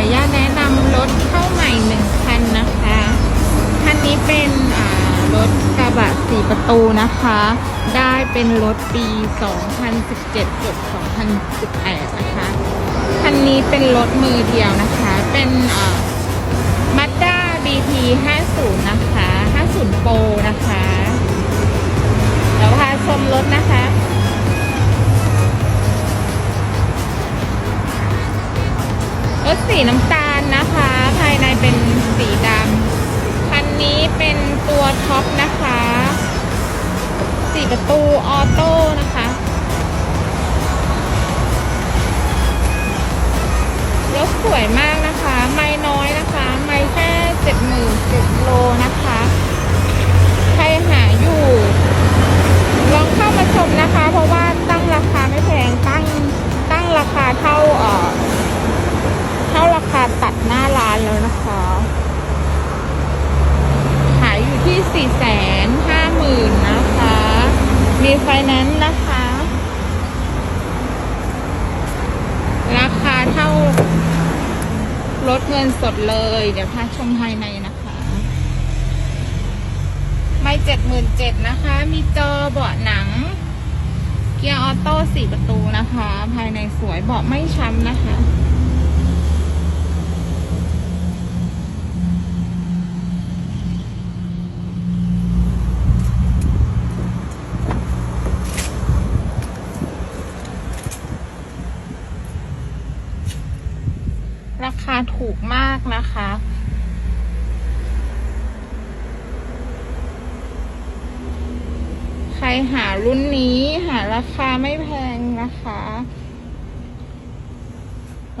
ออนุญาตแนะนำรถเข้าใหม่หนึ่งคันนะคะ คันนี้เป็นรถกระบะสี่ประตูนะคะ ได้เป็นรถปี 2017จบ2018 นะคะ คันนี้เป็นรถมือเดียวนะคะ เป็นอ่า Mazda BT 50 นะคะ 50 Pro นะคะ รถสีน้ำตาลนะคะ ภายในเป็นสีดำคันนี้เป็นตัวท็อปนะคะสี่ประตูออโต้นะคะรถสวยมากนะคะ ไม่น้อยนะคะ ไม่แค่เจ็ดหมื่นเจ็ดโลนะคะ ใครหาอยู่ ลองเข้ามาชมนะคะ เพราะว่าตั้งราคาไม่แพงตั้งตั้งราคาเท่าเอ่อ เท่าราคาตัดหน้าร้านแล้วนะคะ ขายอยู่ที่สี่แสนห้าหมื่นนะคะ มีไฟแนนซ์นะคะ ราคาเท่ารถเงินสดเลย เดี๋ยวพาชมภายในนะคะ ไม่เจ็ดหมื่นเจ็ดนะคะ มีจอเบาะหนังเกียร์ออโต้สี่ประตูนะคะ ภายในสวยเบาะไม่ช้ำนะคะาถูกมากนะคะ ใครหารุ่นนี้หาราคาไม่แพงนะคะ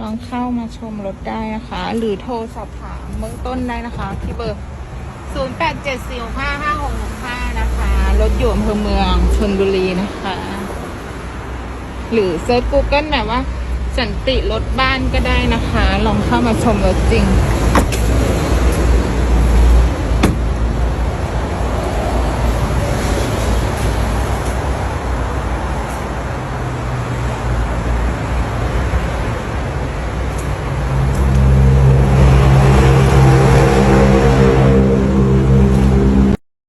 ลองเข้ามาชมรถได้นะคะ หรือโทรสอบถามเบื้องต้นได้นะคะ ที่เบอร์ 0874655665 นะคะ รถอยู่อำเภอเมืองชนบุรีนะคะ หรือเซิร์ช Google แบบว่า สันติรถบ้านก็ได้นะคะ ลองเข้ามาชมรถจริง